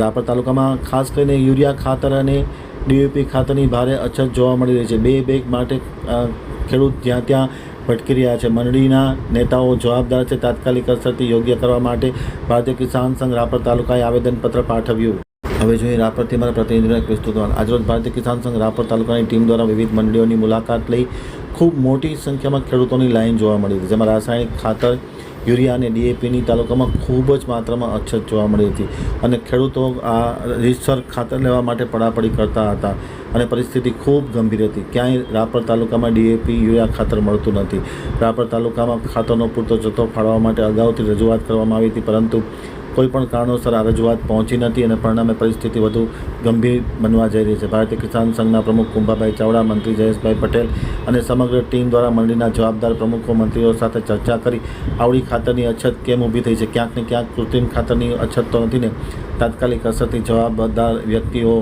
રાપર તાલુકામાં ખાસ કરીને યુરિયા ખાતર અને ડીએપી ખાતરની ભારે અછત જોવા મળી રહી છે. બે બેગ માટે ખેડૂત જ્યાં ત્યાં ભટકી રહ્યા છે. મંડળીના નેતાઓ જવાબદાર છે. તાત્કાલિક અસરથી યોગ્ય કરવા માટે ભારતીય કિસાન સંઘ રાપર તાલુકાએ આવેદનપત્ર પાઠવ્યું. હવે જોઈએ રાપરથી અમારા પ્રતિનિધિના એક વિસ્તૃત આજરોજ ભારતીય કિસાન સંઘ રાપર તાલુકાની ટીમ દ્વારા વિવિધ મંડળીઓની મુલાકાત લઈ ખૂબ મોટી સંખ્યામાં ખેડૂતોની લાઈન જોવા મળી જેમાં રાસાયણિક ખાતર યુરિયા અને ડીએપીની તાલુકામાં ખૂબ જ માત્રામાં અછત જોવા મળી હતી. અને ખેડૂતો આ રીતસર ખાતર લેવા માટે પડાપડી કરતા હતા અને પરિસ્થિતિ ખૂબ ગંભીર હતી. ક્યાંય રાપર તાલુકામાં ડીએપી યુરિયા ખાતર મળતું નથી. રાપર તાલુકામાં ખાતરનો પૂરતો જથ્થો ફાળવવા માટે અગાઉથી રજૂઆત કરવામાં આવી હતી, પરંતુ કોઈ પણ કારણોસર આ રજૂઆત પહોંચી નથી અને પરિણામે પરિસ્થિતિ વધુ ગંભીર બનવા જઈ રહી છે. ભારતીય કિસાન સંઘના પ્રમુખ કુંભાભાઈ ચાવડા, મંત્રી જયેશભાઈ પટેલ અને સમગ્ર ટીમ દ્વારા મંડળીના જવાબદાર પ્રમુખો, મંત્રીઓ સાથે ચર્ચા કરી આવડી ખાતરની અછત કેમ ઊભી થઈ છે? ક્યાંક ને ક્યાંક કૃત્રિમ ખાતરની અછત તો નથી ને? તાત્કાલિક અસરથી જવાબદાર વ્યક્તિઓ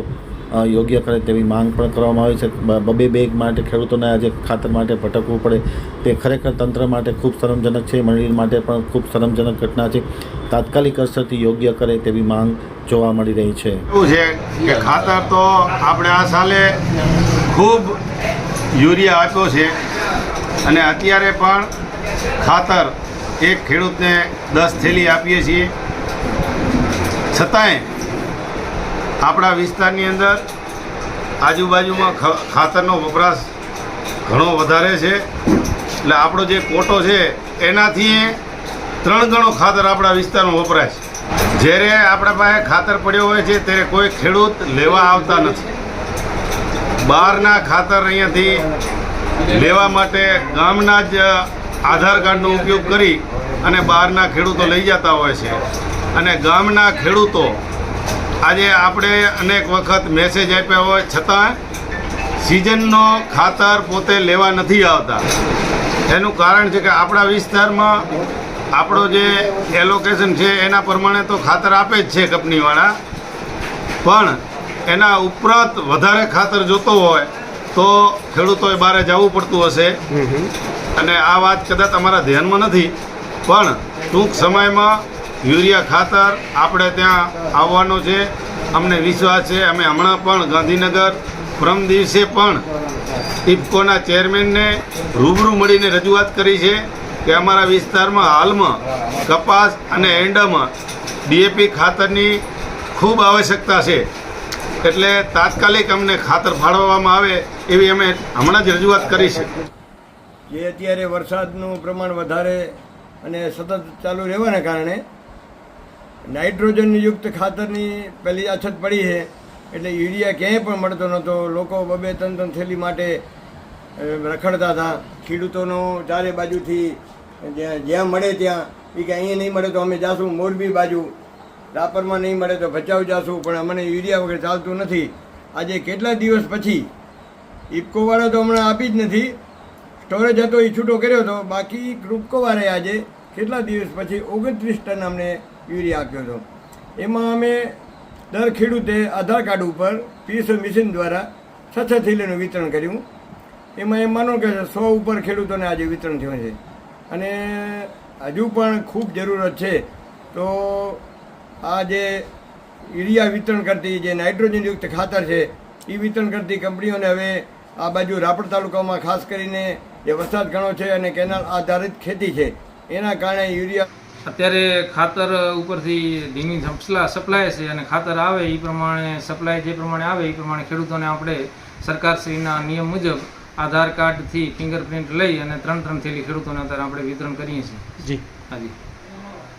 યોગ્ય કરે તેવી માંગ પણ કરવામાં આવી છે. બબે બેગ માટે ખેડૂતોને આજે ખાતર માટે ભટકવું પડે. તે ખરેખર તંત્ર માટે ખૂબ શરમજનક છે. મંડળી માટે પણ ખૂબ શરમજનક ઘટના છે. તાત્કાલિક અસરથી યોગ્ય કરે તેવી માંગ જોવા મળી રહી છે. એવું છે કે ખાતર તો આપણે આ સાલે ખૂબ યુરિયા આપ્યો છે અને અત્યારે પણ ખાતર એક ખેડૂતને દસ થેલી આપીએ છીએ. છતાંય આપણા વિસ્તારની અંદર આજુબાજુમાં ખાતરનો વપરાશ ઘણો વધારે છે. એટલે આપણો જે કોટો છે, એનાથી ત્રણ ગણો ખાતર આપણા વિસ્તારમાં વપરાય છે. જ્યારે આપણા પાસે ખાતર પડ્યો હોય છે, ત્યારે કોઈ ખેડૂત લેવા આવતા નથી. બહારના ખાતર અહીંયાથી લેવા માટે ગામના જ આધાર કાર્ડનો ઉપયોગ કરી અને બહારના ખેડૂતો લઈ જતા હોય છે. અને ગામના ખેડૂતો આજે આપણે અનેક વખત મેસેજ આપ્યા હોય છતાં સિઝનનો ખાતર પોતે લેવા નથી આવતા. એનું કારણ છે કે આપણા વિસ્તારમાં આપણો જે એલોકેશન છે એના પ્રમાણે તો ખાતર આપે જ છે કંપનીવાળા. પણ એના ઉપરાંત વધારે ખાતર જોતો હોય તો ખેડૂતોએ બહાર જવું પડતું હશે. અને આ વાત કદાચ અમારા ધ્યાનમાં નથી પણ ટૂંક સમયમાં યુરિયા ખાતર આપણે ત્યાં આવવાનો છે. અમને વિશ્વાસ છે, અમે હમણાં પણ ગાંધીનગર પ્રમ દિવસે પણ ઇફકોના ચેરમેનને રૂબરૂ મળીને રજૂઆત કરી છે કે અમારા વિસ્તારમાં હાલમાં કપાસ અને એંડામાં ડીએપી ખાતરની ખૂબ આવશ્યકતા છે. એટલે તાત્કાલિક અમને ખાતર ફાળવવામાં આવે એવી અમે હમણાં જ રજૂઆત કરી છે. જે અત્યારે વરસાદનું પ્રમાણ વધારે અને સતત ચાલુ રહેવાના કારણે નાઇટ્રોજનયુક્ત ખાતરની પહેલી અછત પડી છે. એટલે યુરિયા ક્યાંય પણ મળતો નહોતો. લોકો બબે ત્રણ ત્રણ થેલી માટે રખડતા હતા. ખેડૂતોનો ચારે બાજુથી, જ્યાં જ્યાં મળે ત્યાં એ કે અહીંયા નહીં મળે તો અમે જાશું મોરબી બાજુ. રાપરમાં નહીં મળે તો ભચાઉ જાશું, પણ અમને યુરિયા વગર ચાલતું નથી. આજે કેટલા દિવસ પછી? ઇફકોવાળો તો હમણાં આપી જ નથી. સ્ટોરેજ હતો એ છૂટો કર્યો હતો બાકી ગ્રુપકોવાળે આજે કેટલા દિવસ પછી ઓગણત્રીસ ટન અમને યુરિયા આપ્યો હતો એમાં અમે દર ખેડૂતે આધાર કાર્ડ ઉપર પીએસઓ મિશન દ્વારા છ છ થેલીનું વિતરણ કર્યું. એમાં એમ માનો કે સો ઉપર ખેડૂતોને આજે વિતરણ થયું છે. અને હજુ પણ ખૂબ જરૂરત છે. તો આ જે યુરિયા વિતરણ કરતી જે નાઇટ્રોજનયુક્ત ખાતર છે, એ વિતરણ કરતી કંપનીઓને હવે આ બાજુ રાપર તાલુકામાં ખાસ કરીને જે વરસાદ ઘણો છે અને કેનાલ આધારિત ખેતી છે, એના કારણે યુરિયા અત્યારે ખાતર ઉપરથી ધીમી સપ્લા સપ્લાય છે અને ખાતર આવે એ પ્રમાણે સપ્લાય જે પ્રમાણે આવે એ પ્રમાણે ખેડૂતોને આપણે સરકારશ્રીના નિયમ મુજબ આધાર કાર્ડથી ફિંગરપ્રિન્ટ લઈ અને ત્રણ ત્રણ થેલી ખેડૂતોને અત્યારે આપણે વિતરણ કરીએ છીએ. જી. હાજી.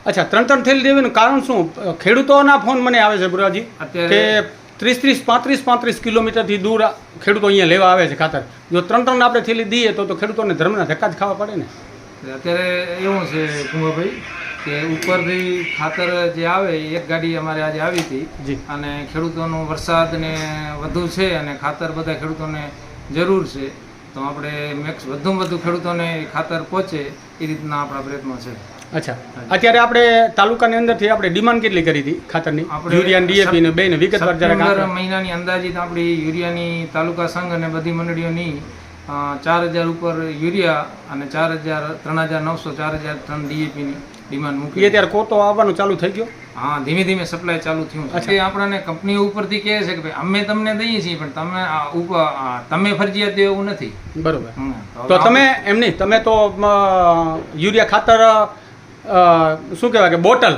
અચ્છા ત્રણ ત્રણ થેલી દેવીનું કારણ શું? ખેડૂતોના ફોન મને આવે છે બુરાજી અત્યારે- ત્રીસ ત્રીસ પાંત્રીસ પાંત્રીસ કિલોમીટરથી દૂર ખેડૂતો અહીંયા લેવા આવે છે ખાતર. જો ત્રણ ત્રણ આપણે થેલી દઈએ તો તો ખેડૂતોને ધર્મના ધક્કા જ ખાવા પડે ને? અત્યારે એવું છે કુંભાભાઈ કે ઉપરથી ખાતર જે આવે એક ગાડી અમારે આજે આવી હતી. અને ખેડૂતોનો વરસાદ ને વધુ છે અને ખાતર બધા ખેડૂતોને જરૂર છે તો આપણે મેક્સ વધુમાં વધુ ખેડૂતોને ખાતર પહોંચે એ રીતના આપણા પ્રયત્નો છે. અચ્છા. અત્યારે આપણે તાલુકાની અંદરથી આપણે ડિમાન્ડ કેટલી કરી હતી ખાતરની? યુરિયા ડીએપી ને બેને વિગતવાર જરાક સપ્ટેમ્બર આંકડા. મહિનાની અંદાજિત આપણી યુરિયાની તાલુકા સંઘ અને બધી મંડળીઓની ચાર હજાર ઉપર યુરિયા અને ચાર હજાર ત્રણ હજાર નવસો ચાર હજાર ટન ડીએપીની ડિમાન્ડ એ મૂકી અત્યારે કોતો આવવાનું ચાલુ થઈ ગયો? હા ધીમે ધીમે સપ્લાય ચાલુ થયું છે. આપણને કંપની ઉપરથી કહે છે કે ભાઈ અમે તમને દઈએ છીએ પણ તમે તમે ફરજિયાત એવું નથી. બરોબર. તો તમે એમ નહીં તમે તો યુરિયા ખાતર શું કહેવાય કે બોટલ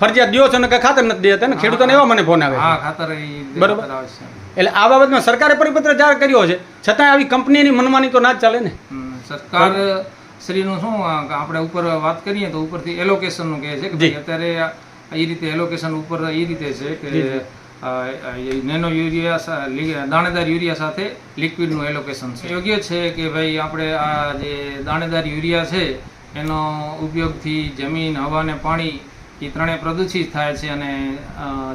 ફરજિયાત દો છો ને કે ખાતર નથી દેતા ને? ખેડૂતોને એવા મને ફોન આવે હા ખાતર બરોબર. એટલે આ બાબતમાં સરકારે પરિપત્ર જાહેર કર્યો છે. છતાં આવી કંપનીની મનમાની તો ના જ ચાલે ને? સરકાર શ્રીનું શું આપણે ઉપર વાત કરીએ તો ઉપરથી એલોકેશનનું કહે છે કે ભાઈ અત્યારે એ રીતે એલોકેશન ઉપર એ રીતે છે કે નેનો યુરિયા દાણેદાર યુરિયા સાથે લિક્વિડનું એલોકેશન છે. યોગ્ય છે કે ભાઈ આપણે આ જે દાણેદાર યુરિયા છે એનો ઉપયોગથી જમીન હવા અને પાણી એ ત્રણે પ્રદૂષિત થાય છે અને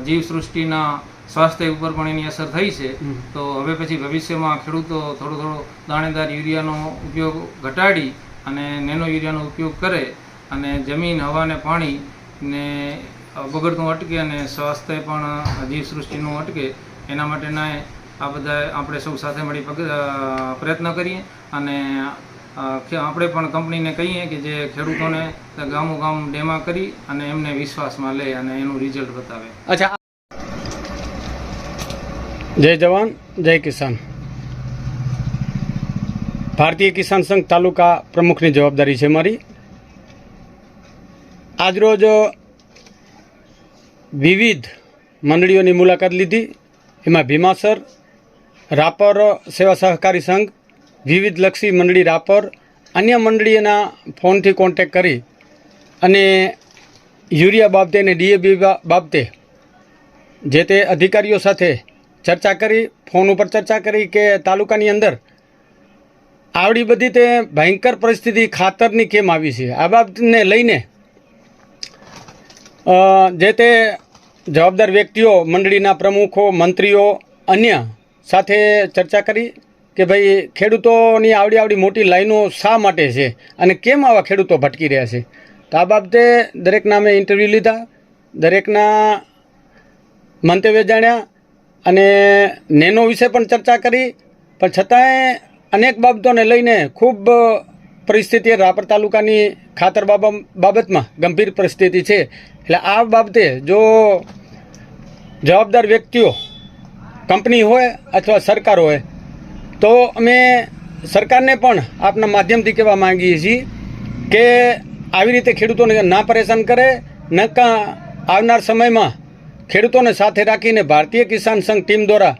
જીવસૃષ્ટિના સ્વાસ્થ્ય ઉપર પણ એની અસર થઈ છે. તો હવે પછી ભવિષ્યમાં ખેડૂતો થોડો થોડો દાણેદાર યુરિયાનો ઉપયોગ ઘટાડી અને નેનો યુરિયાનો ઉપયોગ કરે અને જમીન હવા અને પાણી બગડતું અટકે અને સ્વાસ્થ્ય પણ જીવસૃષ્ટિનું અટકે, એના માટેના આ બધા આપણે સૌ સાથે મળી પ્રયત્ન કરીએ અને આપણે પણ કંપનીને કહીએ કે જે ખેડૂતોને ગામો ગામ ડેમા કરી અને એમને વિશ્વાસમાં લે અને એનું રિઝલ્ટ બતાવે. અચ્છા. જય જવાન, જય કિસાન. ભારતીય કિસાન સંઘ તાલુકા પ્રમુખની જવાબદારી છે મારી. આજરોજ વિવિધ મંડળીઓની મુલાકાત લીધી. એમાં ભીમાસર રાપર સેવા સહકારી સંઘ, વિવિધ લક્ષી મંડળી રાપર, અન્ય મંડળીઓના ફોનથી કોન્ટેક કરી અને યુરિયા બાબતે અને ડીએબી બાબતે જે તે અધિકારીઓ સાથે ચર્ચા કરી, ફોન ઉપર ચર્ચા કરી કે તાલુકાની અંદર આવડી બધી તે ભયંકર પરિસ્થિતિ ખાતરની કેમ આવી છે? આ બાબતને લઈને જે તે જવાબદાર વ્યક્તિઓ, મંડળીના પ્રમુખો, મંત્રીઓ, અન્ય સાથે ચર્ચા કરી કે ભાઈ, ખેડૂતોની આવડી આવડી મોટી લાઈનો શા માટે છે અને કેમ આવા ખેડૂતો ભટકી રહ્યા છે? તો આ બાબતે દરેકના મેં ઇન્ટરવ્યૂ લીધા, દરેકના મંતવ્ય જાણ્યા અને નેનો વિશે પણ ચર્ચા કરી. પણ છતાંય અનેક બાબતોને લઈને ખૂબ પરિસ્થિતિ રાપર તાલુકાની ખાતર બાબત બાબતમાં ગંભીર પરિસ્થિતિ છે. એટલે આ બાબતે જો જવાબદાર વ્યક્તિઓ કંપની હોય અથવા સરકાર હોય, તો અમે સરકારને પણ આપના માધ્યમથી કહેવા માંગીએ છીએ કે આવી રીતે ખેડૂતોને ના પરેશાન કરે નકા આવનાર સમયમાં ખેડૂતોને સાથે રાખીને ભારતીય કિસાન સંઘ ટીમ દ્વારા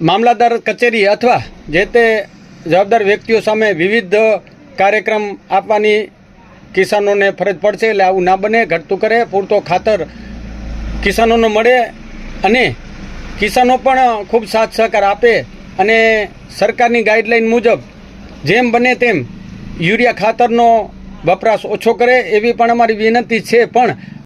ઉમ, મામલાદાર કચેરી અથવા જે તે જવાબદાર વ્યક્તિઓ સામે વિવિધ કાર્યક્રમ આપવાની કિસાનોને ફરજ પડશે એટલે આવું ના બને ઘટતું કરે પૂરતો ખાતર કિસાનોને મળે અને કિસાનો પણ ખૂબ સાથ સહકાર આપે અને સરકારની ગાઈડલાઈન મુજબ જેમ બને તેમ યુરિયા ખાતરનો વપરાશ ઓછો કરે એવી પણ અમારી વિનંતી છે. પણ